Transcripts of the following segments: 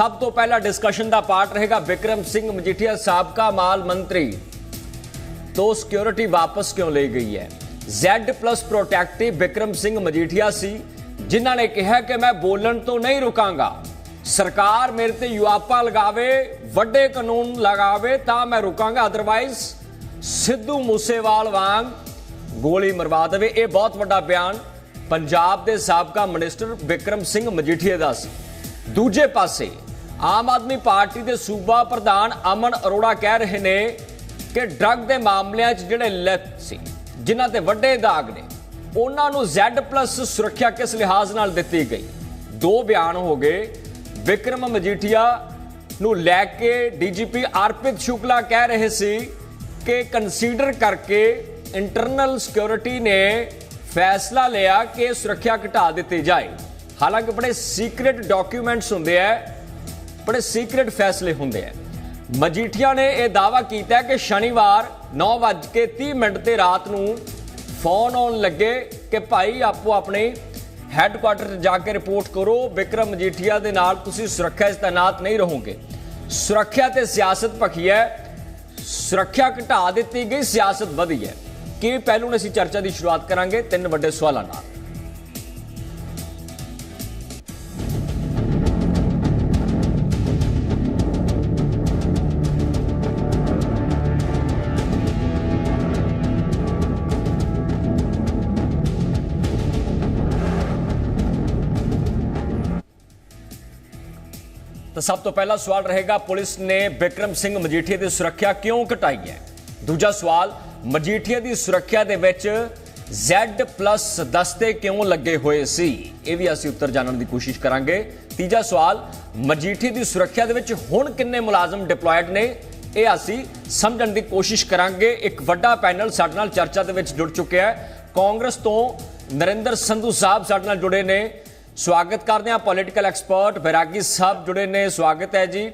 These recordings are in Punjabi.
ਸਭ ਤੋਂ ਪਹਿਲਾ ਡਿਸਕਸ਼ਨ ਦਾ ਪਾਰਟ ਰਹੇਗਾ ਵਿਕਰਮ ਸਿੰਘ ਮਜੀਠੀਆ ਸਾਬਕਾ ਮਾਲ ਮੰਤਰੀ। ਤੋਂ ਸਿਕਿਉਰਿਟੀ ਵਾਪਸ ਕਿਉਂ ਲਈ ਗਈ ਹੈ? Z+ ਪ੍ਰੋਟੈਕਟਿਵ ਵਿਕਰਮ ਸਿੰਘ ਮਜੀਠੀਆ ਸੀ, ਜਿਨ੍ਹਾਂ ਨੇ ਕਿਹਾ ਕਿ ਮੈਂ ਬੋਲਣ ਤੋਂ ਨਹੀਂ ਰੁਕਾਂਗਾ। ਸਰਕਾਰ ਮੇਰੇ ਤੇ ਯੁਆਪਾ ਲਗਾਵੇ, ਵੱਡੇ ਕਾਨੂੰਨ ਲਗਾਵੇ, ਤਾਂ ਮੈਂ ਰੁਕਾਂਗਾ ਅਦਰਵਾਈਜ਼ ਸਿੱਧੂ ਮੂਸੇਵਾਲ ਵਾਂਗ ਗੋਲੀ ਮਰਵਾ ਦੇਵੇ। ਇਹ ਬਹੁਤ ਵੱਡਾ ਬਿਆਨ ਪੰਜਾਬ ਦੇ ਸਾਬਕਾ ਮਿਨਿਸਟਰ ਵਿਕਰਮ ਸਿੰਘ ਮਜੀਠੀਆ ਦਾ ਸੀ। ਦੂਜੇ ਪਾਸੇ ਆਮ ਆਦਮੀ ਪਾਰਟੀ ਦੇ ਸੂਬਾ ਪ੍ਰਧਾਨ ਅਮਨ ਅਰੋੜਾ ਕਹਿ ਰਹੇ ਨੇ ਕਿ ਡਰੱਗ ਦੇ ਮਾਮਲਿਆਂ 'ਚ ਜਿਹੜੇ ਲੈਫਟ ਸੀ, ਜਿਨ੍ਹਾਂ ਤੇ ਵੱਡੇ ਦਾਗ ਨੇ, ਉਹਨਾਂ ਨੂੰ Z+ ਸੁਰੱਖਿਆ ਕਿਸ ਲਿਹਾਜ਼ ਨਾਲ ਦਿੱਤੀ ਗਈ? ਦੋ ਬਿਆਨ ਹੋ ਗਏ। ਵਿਕਰਮ ਮਜੀਠੀਆ ਨੂੰ ਲੈ ਕੇ ਡੀਜੀਪੀ ਅਰਪਿਤ ਸ਼ੁਕਲਾ ਕਹਿ ਰਹੇ ਸੀ ਕਿ ਕੰਸੀਡਰ ਕਰਕੇ ਇੰਟਰਨਲ ਸਿਕਿਉਰਿਟੀ ਨੇ ਫੈਸਲਾ ਲਿਆ ਕਿ ਸੁਰੱਖਿਆ ਘਟਾ ਦਿੱਤੀ ਜਾਏ। ਹਾਲਾਂਕਿ ਬੜੇ ਸੀਕ੍ਰੀਟ ਡਾਕੂਮੈਂਟਸ ਹੁੰਦੇ ਆ ਬੜੇ ਸੀਕ੍ਰੀਟ ਫੈਸਲੇ ਹੁੰਦੇ ਆ। ਮਜੀਠੀਆ ਨੇ ਇਹ ਦਾਵਾ ਕੀਤਾ ਕਿ ਸ਼ਨੀਵਾਰ 9:30 ਮਿੰਟ ਤੇ ਰਾਤ ਨੂੰ ਫੋਨ ਆਉਣ ਲੱਗੇ ਕਿ ਭਾਈ ਆਪੋ ਆਪਣੇ ਹੈੱਡਕੁਆਟਰ ਤੇ ਜਾ ਕੇ ਰਿਪੋਰਟ ਕਰੋ, ਵਿਕਰਮ ਮਜੀਠੀਆ ਦੇ ਨਾਲ ਤੁਸੀਂ ਸੁਰੱਖਿਆ 'ਚ ਤਾਇਨਾਤ ਨਹੀਂ ਰਹੋਗੇ। ਸੁਰੱਖਿਆ ਤੇ ਸਿਆਸਤ ਭਖੀ ਹੈ। ਸੁਰੱਖਿਆ ਘਟਾ ਦਿੱਤੀ ਗਈ, ਸਿਆਸਤ ਵਧੀ ਹੈ। ਕੀ ਪਹਿਲੂ ਨੇ ਅਸੀਂ ਚਰਚਾ ਦੀ ਸ਼ੁਰੂਆਤ ਕਰਾਂਗੇ? ਤਿੰਨ ਵੱਡੇ ਸਵਾਲਾਂ ਨਾਲ। ਤਾਂ ਸਭ ਤੋਂ ਪਹਿਲਾ ਸਵਾਲ ਰਹੇਗਾ, ਪੁਲਿਸ ਨੇ ਬਿਕਰਮ ਸਿੰਘ ਮਜੀਠੀਆ ਦੀ ਸੁਰੱਖਿਆ ਕਿਉਂ ਘਟਾਈ ਹੈ? ਦੂਜਾ ਸਵਾਲ, ਮਜੀਠੀਆ ਦੀ ਸੁਰੱਖਿਆ ਦੇ ਵਿੱਚ Z+ ਦਸਤੇ ਕਿਉਂ ਲੱਗੇ ਹੋਏ ਸੀ? ਇਹ ਵੀ ਅਸੀਂ ਉੱਤਰ ਜਾਣਨ ਦੀ ਕੋਸ਼ਿਸ਼ ਕਰਾਂਗੇ। ਤੀਜਾ ਸਵਾਲ ਮਜੀਠੀ ਦੀ ਸੁਰੱਖਿਆ ਦੇ ਵਿੱਚ ਹੁਣ ਕਿੰਨੇ ਮੁਲਾਜ਼ਮ ਡਿਪਲੋਇਡ ਨੇ? ਇਹ ਅਸੀਂ ਸਮਝਣ ਦੀ ਕੋਸ਼ਿਸ਼ ਕਰਾਂਗੇ। ਇੱਕ ਵੱਡਾ ਪੈਨਲ ਸਾਡੇ ਨਾਲ ਚਰਚਾ ਦੇ ਵਿੱਚ ਜੁੜ ਚੁੱਕਿਆ ਹੈ। ਕਾਂਗਰਸ ਤੋਂ ਨਰਿੰਦਰ ਸੰਧੂ ਸਾਹਿਬ ਸਾਡੇ ਨਾਲ ਜੁੜੇ ਨੇ। ਸਵਾਗਤ ਕਰਦੇ ਹਾਂ ਪੋਲਿਟੀਕਲ ਐਕਸਪਰਟ ਬੈਰਾਗੀ ਸਾਹਿਬ ਜੁੜੇ ਨੇ। ਸਵਾਗਤ ਹੈ ਜੀ।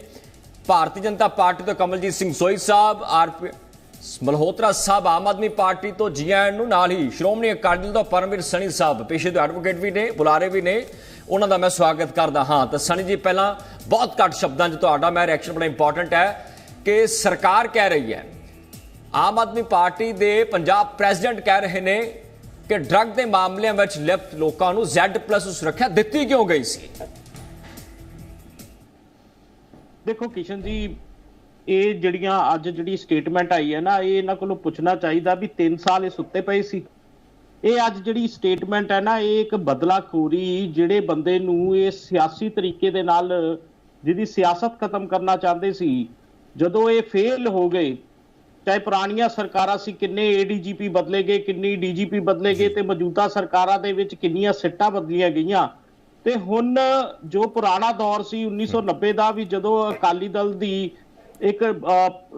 ਭਾਰਤੀ ਜਨਤਾ ਪਾਰਟੀ ਤੋਂ ਕਮਲਜੀਤ ਸਿੰਘ ਸੋਈ ਸਾਹਿਬ, ਆਰਪੀ ਮਲਹੋਤਰਾ ਸਾਹਿਬ, ਆਮ ਆਦਮੀ ਪਾਰਟੀ ਤੋਂ ਜੀਐਨ ਨੂੰ ਨਾਲ ਹੀ ਸ਼੍ਰੋਮਣੀ ਅਕਾਲੀ ਦਲ ਤੋਂ ਪਰਮਵੀਰ ਸਣੀ ਸਾਹਿਬ, ਪੇਸ਼ੇ ਤੋਂ ਐਡਵੋਕੇਟ ਵੀ ਨੇ, ਬੁਲਾਰੇ ਵੀ ਨੇ। ਉਹਨਾਂ ਦਾ ਮੈਂ ਸਵਾਗਤ ਕਰਦਾ ਹਾਂ। ਤਾਂ ਸਣੀ ਜੀ, ਪਹਿਲਾਂ ਬਹੁਤ ਘੱਟ ਸ਼ਬਦਾਂ 'ਚ ਤੁਹਾਡਾ ਮੈਂ ਰਿਐਕਸ਼ਨ ਬੜਾ ਇੰਪੋਰਟੈਂਟ ਹੈ ਕਿ ਸਰਕਾਰ ਕਹਿ ਰਹੀ ਹੈ। ਆਮ ਆਦਮੀ ਪਾਰਟੀ ਦੇ ਪੰਜਾਬ ਪ੍ਰੈਜ਼ੀਡੈਂਟ ਕਹਿ ਰਹੇ ਨੇ ਕਿ ਡਰੱਗ ਦੇ ਮਾਮਲਿਆਂ ਵਿੱਚ ਲਿਪਤ ਲੋਕਾਂ ਨੂੰ Z+ ਸੁਰੱਖਿਆ ਦਿੱਤੀ ਕਿਉਂ ਗਈ ਸੀ? ਦੇਖੋ ਕਿਸ਼ਨ ਜੀ, ਇਹ ਜਿਹੜੀਆਂ ਅੱਜ ਜਿਹੜੀ ਸਟੇਟਮੈਂਟ ਆਈ ਹੈ ਨਾ, ਇਹ ਇਹਨਾਂ ਕੋਲੋਂ ਪੁੱਛਣਾ ਚਾਹੀਦਾ ਵੀ 3 ਸਾਲ ਇਹ ਸੁੱਤੇ ਪਏ ਸੀ। ਇਹ ਅੱਜ ਜਿਹੜੀ ਸਟੇਟਮੈਂਟ ਹੈ ਨਾ, ਇਹ ਇੱਕ ਬਦਲਾਖੋਰੀ ਜਿਹੜੇ ਬੰਦੇ ਨੂੰ ਇਹ ਸਿਆਸੀ ਤਰੀਕੇ ਦੇ ਨਾਲ ਜਿਹਦੀ ਸਿਆਸਤ ਖਤਮ ਕਰਨਾ ਚਾਹੁੰਦੇ ਸੀ, ਜਦੋਂ ਇਹ ਫੇਲ ਹੋ ਗਏ ਚਾਹੇ ਪੁਰਾਣੀਆਂ ਸਰਕਾਰਾਂ ਸੀ ਕਿੰਨੇ ਏਡੀਜੀਪੀ ਬਦਲੇ ਗਏ ਕਿੰਨੀ ਡੀਜੀਪੀ ਬਦਲੇ ਗਏ ਤੇ ਮੌਜੂਦਾ ਸਰਕਾਰਾਂ ਦੇ ਵਿੱਚ ਕਿੰਨੀਆਂ ਸਿੱਟਾਂ ਬਦਲੀਆਂ ਗਈਆਂ। ਤੇ ਹੁਣ ਜੋ ਪੁਰਾਣਾ ਦੌਰ ਸੀ 1990 ਦਾ ਵੀ ਜਦੋਂ ਅਕਾਲੀ ਦਲ ਦੀ ਇੱਕ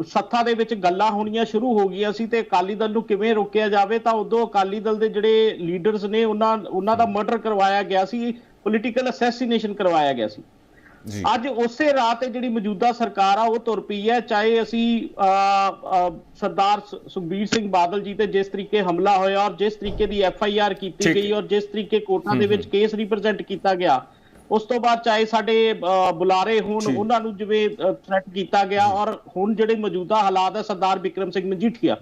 ਸੱਤਾ ਦੇ ਵਿੱਚ ਗੱਲਾਂ ਹੋਣੀਆਂ ਸ਼ੁਰੂ ਹੋ ਗਈਆਂ ਸੀ ਤੇ ਅਕਾਲੀ ਦਲ ਨੂੰ ਕਿਵੇਂ ਰੋਕਿਆ ਜਾਵੇ ਤਾਂ ਉਦੋਂ ਅਕਾਲੀ ਦਲ ਦੇ ਜਿਹੜੇ ਲੀਡਰਸ ਨੇ ਉਹਨਾਂ ਉਹਨਾਂ ਦਾ ਮਰਡਰ ਕਰਵਾਇਆ ਗਿਆ ਸੀ ਪੋਲੀਟੀਕਲ ਅਸੈਸੀਨੇਸ਼ਨ ਕਰਵਾਇਆ ਗਿਆ ਸੀ। ਅੱਜ ਉਸੇ ਰਾਹ ਤੇ ਜਿਹੜੀ ਮੌਜੂਦਾ ਸਰਕਾਰ ਆ ਉਹ ਤੁਰ ਪਈ ਹੈ ਚਾਹੇ ਅਸੀਂ ਸਰਦਾਰ ਸੁਖਬੀਰ ਸਿੰਘ ਬਾਦਲ ਜੀ ਤੇ ਜਿਸ ਤਰੀਕੇ ਹਮਲਾ ਹੋਇਆ ਔਰ ਜਿਸ ਤਰੀਕੇ ਦੀ ਐਫ ਆਈ ਆਰ ਕੀਤੀ। ਗਈ ਔਰ ਜਿਸ ਤਰੀਕੇ ਕੋਰਟਾਂ ਦੇ ਵਿੱਚ ਕੇਸ ਰਿਪਰੈਜ਼ੈਂਟ ਕੀਤਾ ਗਿਆ ਉਸ ਤੋਂ ਬਾਅਦ ਚਾਹੇ ਸਾਡੇ ਬੁਲਾਰੇ ਹੋਣ। ਉਹਨਾਂ ਨੂੰ ਜਿਵੇਂ ਥ੍ਰੈਟ ਕੀਤਾ ਗਿਆ ਔਰ ਹੁਣ ਜਿਹੜੇ ਮੌਜੂਦਾ ਹਾਲਾਤ ਹੈ ਸਰਦਾਰ ਵਿਕਰਮ ਸਿੰਘ ਮਜੀਠੀਆ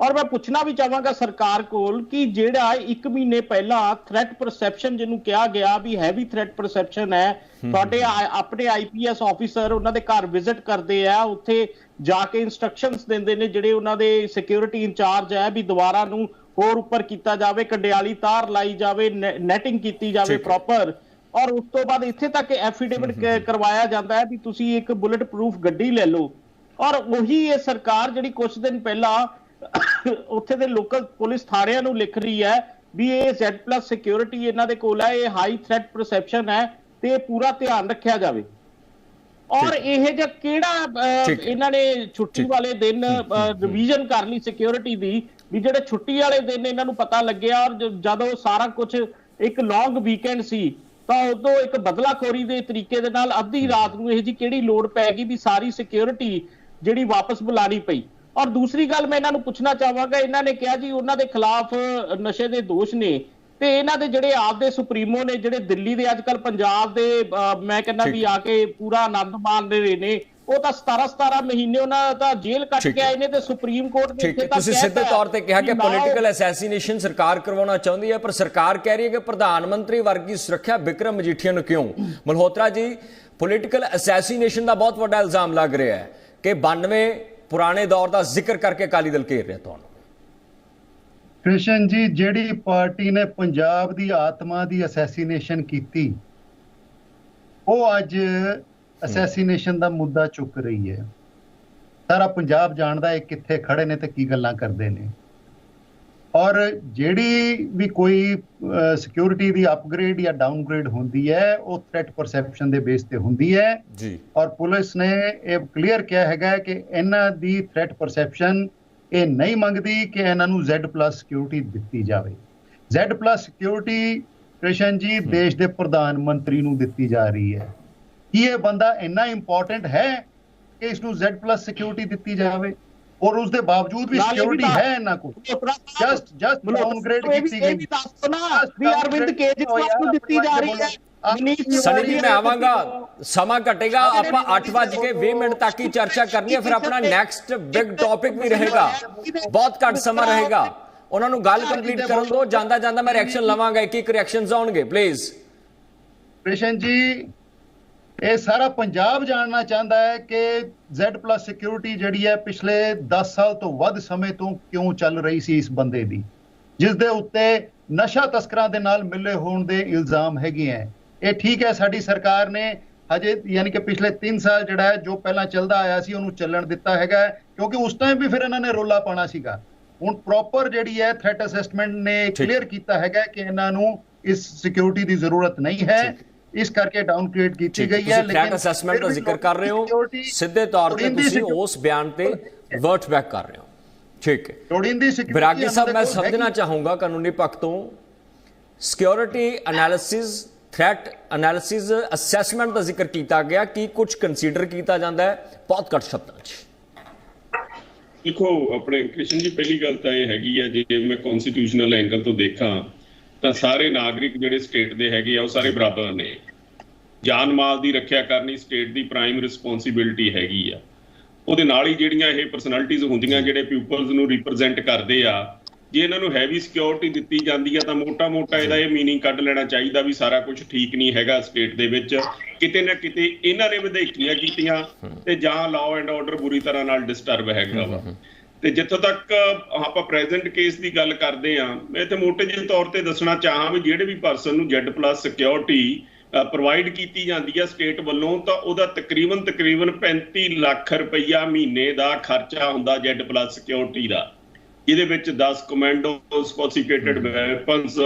ਔਰ ਮੈਂ ਪੁੱਛਣਾ ਵੀ ਚਾਹਾਂਗਾ ਸਰਕਾਰ ਕੋਲ ਕਿ ਜਿਹੜਾ 1 ਮਹੀਨੇ ਪਹਿਲਾਂ ਥ੍ਰੈਟ ਪਰਸੈਪਸ਼ਨ ਜਿਹਨੂੰ ਕਿਹਾ ਗਿਆ ਵੀ ਹੈਵੀ ਥ੍ਰੈਟ ਪਰਸੈਪਸ਼ਨ ਹੈ ਤੁਹਾਡੇ ਆਪਣੇ ਆਈਪੀਐਸ ਆਫੀਸਰ ਉਹਨਾਂ ਦੇ ਘਰ ਵਿਜ਼ਿਟ ਕਰਦੇ ਆ ਉੱਥੇ ਜਾ ਕੇ ਇਨਸਟਰਕਸ਼ਨਸ ਦਿੰਦੇ ਨੇ ਜਿਹੜੇ ਉਹਨਾਂ ਦੇ ਸਿਕਿਉਰਿਟੀ ਇੰਚਾਰਜ ਹੈ ਵੀ ਦੁਬਾਰਾ ਨੂੰ ਹੋਰ ਉੱਪਰ ਕੀਤਾ ਜਾਵੇ ਕੰਡਿਆਲੀ ਤਾਰ ਲਾਈ ਜਾਵੇ ਨੈਟਿੰਗ ਕੀਤੀ ਜਾਵੇ। ਪ੍ਰੋਪਰ ਔਰ ਉਸ ਤੋਂ ਬਾਅਦ ਇੱਥੇ ਤੱਕ ਐਫੀਡੇਵਿਟ ਕਰਵਾਇਆ ਜਾਂਦਾ ਹੈ ਵੀ ਤੁਸੀਂ ਇੱਕ ਬੁਲੇਟ ਪ੍ਰੂਫ ਗੱਡੀ ਲੈ ਲਓ। ਔਰ ਉਹੀ ਇਹ ਸਰਕਾਰ ਜਿਹੜੀ ਕੁਝ ਦਿਨ ਪਹਿਲਾਂ ਉੱਥੇ ਦੇ ਲੋਕਲ ਪੁਲਿਸ ਥਾਣਿਆਂ ਨੂੰ ਲਿਖ ਰਹੀ ਹੈ ਵੀ ਇਹ Z+ ਸਿਕਿਉਰਿਟੀ ਇਹਨਾਂ ਦੇ ਕੋਲ ਹੈ ਇਹ ਹਾਈ ਥ੍ਰੈਟ ਪਰਸੈਪਸ਼ਨ ਹੈ ਤੇ ਪੂਰਾ ਧਿਆਨ ਰੱਖਿਆ ਜਾਵੇ ਔਰ। ਇਹ ਜਿਹਾ ਕਿਹੜਾ। ਇਹਨਾਂ ਨੇ ਛੁੱਟੀ। ਵਾਲੇ ਦਿਨ ਰਿਵੀਜ਼ਨ ਕਰ ਲਈ ਸਿਕਿਉਰਿਟੀ ਦੀ ਵੀ ਜਿਹੜੇ ਛੁੱਟੀ ਵਾਲੇ ਦਿਨ ਇਹਨਾਂ ਨੂੰ ਪਤਾ ਲੱਗਿਆ ਔਰ ਜ- ਜਦੋਂ ਸਾਰਾ ਕੁਝ ਇੱਕ ਲੌਂਗ ਵੀਕਐਂਡ ਸੀ ਤਾਂ ਉਦੋਂ ਇੱਕ ਬਦਲਾਖੋਰੀ ਦੇ ਤਰੀਕੇ ਦੇ ਨਾਲ ਅੱਧੀ ਰਾਤ ਨੂੰ ਇਹ ਜੀ ਕਿਹੜੀ ਲੋੜ ਪੈ ਗਈ ਵੀ ਸਾਰੀ ਸਿਕਿਉਰਿਟੀ ਜਿਹੜੀ ਵਾਪਸ ਬੁਲਾਣੀ ਪਈ ਔਰ ਦੂਸਰੀ ਗੱਲ ਮੈਂ ਇਹਨਾਂ ਨੂੰ ਪੁੱਛਣਾ ਚਾਹਾਂਗਾ ਇਹਨਾਂ ਨੇ ਕਿਹਾ ਜੀ ਉਹਨਾਂ ਦੇ ਖਿਲਾਫ ਨਸ਼ੇ ਦੇ ਦੋਸ਼ ਨੇ ਤੇ ਇਹਨਾਂ ਦੇ ਜਿਹੜੇ ਆਪ ਦੇ ਸੁਪਰੀਮੋ ਨੇ ਜਿਹੜੇ ਦਿੱਲੀ ਦੇ ਅੱਜਕੱਲ ਪੰਜਾਬ ਦੇ ਮੈਂ ਕਹਿੰਦਾ ਵੀ। ਆ ਕੇ ਪੂਰਾ ਆਨੰਦ ਮਾਣ ਰਹੇ ਨੇ ਉਹ ਤਾਂ 17 17 ਮਹੀਨੇ ਉਹਨਾਂ ਦਾ ਜੇਲ੍ਹ ਕੱਟ ਕੇ। ਆਏ ਨੇ ਤੇ ਸੁਪਰੀਮ ਕੋਰਟ ਨੇ ਇੱਥੇ ਤੱਕ ਤੁਸੀਂ ਸਿੱਧੇ ਤੌਰ ਤੇ ਕਿਹਾ ਕਿ ਪੋਲੀਟੀਕਲ ਅਸੈਸੀਨੇਸ਼ਨ ਸਰਕਾਰ ਕਰਵਾਉਣਾ ਚਾਹੁੰਦੀ ਹੈ ਪਰ ਸਰਕਾਰ ਕਹਿ ਰਹੀ ਹੈ ਕਿ ਪ੍ਰਧਾਨ ਮੰਤਰੀ ਵਰਗੀ ਸੁਰੱਖਿਆ ਵਿਕਰਮ ਮਜੀਠੀਆ ਨੂੰ ਕਿਉਂ ਮਲਹੋਤਰਾ ਜੀ ਪੋਲੀਟੀਕਲ ਅਸੈਸੀਨੇਸ਼ਨ ਦਾ ਬਹੁਤ ਵੱਡਾ ਇਲਜ਼ਾਮ ਲੱਗ ਰਿਹਾ ਹੈ ਕਿ 92 ਪੁਰਾਣੇ ਦੌਰ ਦਾ ਜ਼ਿਕਰ ਕਰਕੇ ਅਕਾਲੀ ਦਲ ਘੇਰ ਰਿਹਾ ਤੁਹਾਨੂੰ? ਕ੍ਰਿਸ਼ਨ ਜੀ, ਜਿਹੜੀ ਪਾਰਟੀ ਨੇ ਪੰਜਾਬ ਦੀ ਆਤਮਾ ਦੀ ਅਸੈਸੀਨੇਸ਼ਨ ਕੀਤੀ, ਉਹ ਅੱਜ ਅਸੈਸੀਨੇਸ਼ਨ ਦਾ ਮੁੱਦਾ ਚੁੱਕ ਰਹੀ ਹੈ। ਸਾਰਾ ਪੰਜਾਬ ਜਾਣਦਾ ਹੈ ਕਿੱਥੇ ਖੜੇ ਨੇ ਤੇ ਕੀ ਗੱਲਾਂ ਕਰਦੇ ਨੇ। ਔਰ ਜਿਹੜੀ ਵੀ ਕੋਈ ਸਿਕਿਉਰਿਟੀ ਦੀ ਅਪਗ੍ਰੇਡ ਜਾਂ ਡਾਊਨਗ੍ਰੇਡ ਹੁੰਦੀ ਹੈ ਉਹ ਥ੍ਰੈਟ ਪਰਸੈਪਸ਼ਨ ਦੇ ਬੇਸ ਤੇ ਹੁੰਦੀ ਹੈ। ਜੀ। ਔਰ ਪੁਲਿਸ ਨੇ ਇਹ ਕਲੀਅਰ ਕਿਹਾ ਹੈਗਾ ਕਿ ਇਹਨਾਂ ਦੀ ਥ੍ਰੈਟ ਪਰਸੈਪਸ਼ਨ ਇਹ ਨਹੀਂ ਮੰਗਦੀ ਕਿ ਇਹਨਾਂ ਨੂੰ Z+ ਸਿਕਿਉਰਿਟੀ ਦਿੱਤੀ ਜਾਵੇ। Z+ ਸਿਕਿਉਰਿਟੀ ਕ੍ਰਿਸ਼ਨ ਜੀ ਦੇਸ਼ ਦੇ ਪ੍ਰਧਾਨ ਮੰਤਰੀ ਨੂੰ ਦਿੱਤੀ ਜਾ ਰਹੀ ਹੈ। ਕੀ ਇਹ ਬੰਦਾ ਇੰਨਾ ਇੰਪੋਰਟੈਂਟ ਹੈ ਕਿ ਇਸ ਨੂੰ Z+ ਸਿਕਿਉਰਿਟੀ ਦਿੱਤੀ ਜਾਵੇ? ਔਰ ਉਸ ਦੇ ਬਾਵਜੂਦ ਵੀ ਸਿਕਿਉਰਿਟੀ ਹੈ ਇਹਨਾਂ ਕੋਲ। ਜਸਟ just downgrade ਕੀਤੀ ਗਈ। ਇਹ ਵੀ ਦੱਸੋ ਨਾ ਵੀ ਅਰਵਿੰਦ ਕੇਜਰੀਵਾਲ ਨੂੰ। ਦਿੱਤੀ ਜਾ ਰਹੀ ਹੈ? ਸਨੀ ਜੀ ਮੈਂ ਆਵਾਂਗਾ। ਸਮਾਂ ਘਟੇਗਾ ਆਪਾਂ 8 ਵਜੇ ਕੇ 20 ਮਿੰਟ ਤੱਕ ਹੀ ਚਰਚਾ ਕਰਨੀ ਹੈ ਫਿਰ ਆਪਣਾ ਨੈਕਸਟ ਬਿਗ ਟੌਪਿਕ ਵੀ ਰਹੇਗਾ। ਬਹੁਤ ਘੱਟ ਸਮਾਂ ਰਹੇਗਾ। ਉਹਨਾਂ ਨੂੰ ਗੱਲ ਕੰਪਲੀਟ ਕਰਨ ਦਿਓ ਜਾਂਦਾ ਜਾਂਦਾ ਮੈਂ ਰਿਐਕਸ਼ਨ ਲਵਾਂਗਾ ਇੱਕ ਇੱਕ ਰਿਐਕਸ਼ਨਸ ਆਉਣਗੇ ਪਲੀਜ਼ ਕ੍ਰਿਸ਼ਨ ਜੀ ਇਹ ਸਾਰਾ ਪੰਜਾਬ ਜਾਣਨਾ ਚਾਹੁੰਦਾ ਹੈ ਕਿ Z+ ਸਿਕਿਉਰਿਟੀ ਜਿਹੜੀ ਹੈ ਪਿਛਲੇ 10 ਸਾਲ ਤੋਂ ਵੱਧ ਸਮੇਂ ਤੋਂ ਕਿਉਂ ਚੱਲ ਰਹੀ ਸੀ ਇਸ ਬੰਦੇ ਦੀ ਜਿਸ ਦੇ ਉੱਤੇ ਨਸ਼ਾ ਤਸਕਰਾਂ ਦੇ ਨਾਲ ਮਿਲੇ ਹੋਣ ਦੇ ਇਲਜ਼ਾਮ ਹੈਗੇ ਹੈ ਇਹ ਠੀਕ ਹੈ ਸਾਡੀ ਸਰਕਾਰ ਨੇ ਹਜੇ ਯਾਨੀ ਕਿ ਪਿਛਲੇ 3 ਸਾਲ ਜਿਹੜਾ ਹੈ ਜੋ ਪਹਿਲਾਂ ਚੱਲਦਾ ਆਇਆ ਸੀ ਉਹਨੂੰ ਚੱਲਣ ਦਿੱਤਾ ਹੈਗਾ ਕਿਉਂਕਿ ਉਸ ਟਾਈਮ ਵੀ ਫਿਰ ਇਹਨਾਂ ਨੇ ਰੋਲਾ ਪਾਣਾ ਸੀਗਾ ਹੁਣ ਪ੍ਰੋਪਰ ਜਿਹੜੀ ਹੈ ਥ੍ਰੈਟ ਅਸੈਸਮੈਂਟ ਨੇ। ਕਲੀਅਰ ਕੀਤਾ ਹੈਗਾ ਕਿ ਇਹਨਾਂ ਨੂੰ ਇਸ ਸਿਕਿਉਰਿਟੀ ਦੀ ਜ਼ਰੂਰਤ ਨਹੀਂ ਹੈ। ਇਸ ਕਰਕੇ ਡਾਊਨਗ੍ਰੇਡ ਕੀਤੀ ਗਈ ਤੁਸੀਂ ਹੈ ਥ੍ਰੈਟ ਅਸੈਸਮੈਂਟ ਦਾ ਜ਼ਿਕਰ ਕਰ ਰਹੇ ਹੋ। ਸਿੱਧੇ ਤੌਰ ਤੇ ਤੁਸੀਂ ਉਸ ਬਿਆਨ ਤੇ ਵਰਟ ਬੈਕ ਕਰ ਰਹੇ ਹੋ। ਠੀਕ ਹੈ। ਲੋੜੀਂਦੀ security ਵਿਰਾਗੀ ਸਾਹਿਬ ਮੈਂ ਸਮਝਣਾ ਹੈਗੀ। ਚਾਹੂੰਗਾ ਕਾਨੂੰਨੀ ਪੱਖ ਤੋਂ। Security analysis threat analysis assessment ਦਾ ਜ਼ਿਕਰ ਕੀਤਾ ਗਿਆ ਕੀ ਕੁਝ ਕੰਸੀਡਰ ਕੀਤਾ ਜਾਂਦਾ ਹੈ। ਬਹੁਤ ਘੱਟ ਸ਼ਬਦਾਂ 'ਚ। ਦੇਖੋ ਆਪਣੇ ਕ੍ਰਿਸ਼ਨ ਜੀ ਪਹਿਲੀ ਗੱਲ ਤਾਂ ਇਹ ਹੈਗੀ ਆ ਜੇ ਮੈਂ ਕਨਸਟੀਟਿਊਸ਼ਨਲ ਐਂਗਲ ਤੋਂ ਦੇਖਾਂ ਤਾਂ ਸਾਰੇ ਨਾਗਰਿਕ ਜਿਹੜੇ ਸਟੇਟ ਦੇ ਹੈਗੇ ਆ, ਉਹ ਸਾਰੇ ਬਰਾਬਰ ਨੇ। ਜਾਨ ਮਾਲ ਦੀ ਰੱਖਿਆ ਕਰਨੀ ਸਟੇਟ ਦੀ ਪ੍ਰਾਈਮ ਰਿਸਪੌਂਸਿਬਿਲਟੀ ਹੈਗੀ ਆ। ਉਹਦੇ ਨਾਲ ਹੀ ਜਿਹੜੀਆਂ ਇਹ ਪਰਸਨੈਲਿਟੀਜ਼ ਹੁੰਦੀਆਂ, ਜਿਹੜੇ ਪੀਪਲਸ ਨੂੰ ਰਿਪਰੈਜ਼ੈਂਟ ਕਰਦੇ ਆ, ਜੇ ਇਹਨਾਂ ਨੂੰ ਹੈਵੀ ਸਿਕਿਉਰਿਟੀ ਦਿੱਤੀ ਜਾਂਦੀ ਆ, ਤਾਂ ਮੋਟਾ-ਮੋਟਾ ਇਹਦਾ ਇਹ ਮੀਨਿੰਗ ਕੱਢ ਲੈਣਾ ਚਾਹੀਦਾ ਵੀ ਸਾਰਾ ਕੁਝ ਠੀਕ ਨਹੀਂ ਹੈਗਾ ਸਟੇਟ ਦੇ ਵਿੱਚ। ਕਿਤੇ ਨਾ ਕਿਤੇ ਇਹਨਾਂ ਨੇ ਵਿਧਾਇਕੀਆਂ ਕੀਤੀਆਂ ਤੇ ਜਾਂ ਲਾਅ ਐਂਡ ਆਰਡਰ ਬੁਰੀ ਤਰ੍ਹਾਂ ਨਾਲ ਡਿਸਟਰਬ ਹੈਗਾ ਵਾ। ਤੇ ਜਿੱਥੋਂ ਤੱਕ ਆਪਾਂ ਪ੍ਰੈਜ਼ੈਂਟ ਕੇਸ ਦੀ ਗੱਲ ਕਰਦੇ ਆ ਮੈਂ ਇੱਥੇ ਮੋਟੇ ਜਿਹੇ ਤੌਰ ਤੇ ਦੱਸਣਾ ਚਾਹਾਂ ਵੀ ਜਿਹੜੇ ਵੀ ਪਰਸਨ ਨੂੰ Z+ ਸਿਕਿਉਰਿਟੀ ਪ੍ਰੋਵਾਈਡ ਕੀਤੀ ਜਾਂਦੀ ਆ ਸਟੇਟ ਵੱਲੋਂ ਤਾਂ ਉਹਦਾ ਤਕਰੀਬਨ ਤਕਰੀਬਨ 35 ਲੱਖ ਰੁਪਈਆ ਮਹੀਨੇ ਦਾ ਖਰਚਾ ਹੁੰਦਾ Z+ ਸਿਕਿਉਰਿਟੀ ਦਾ। ਜਿਹਦੇ ਵਿੱਚ 10 commando sophisticated weapons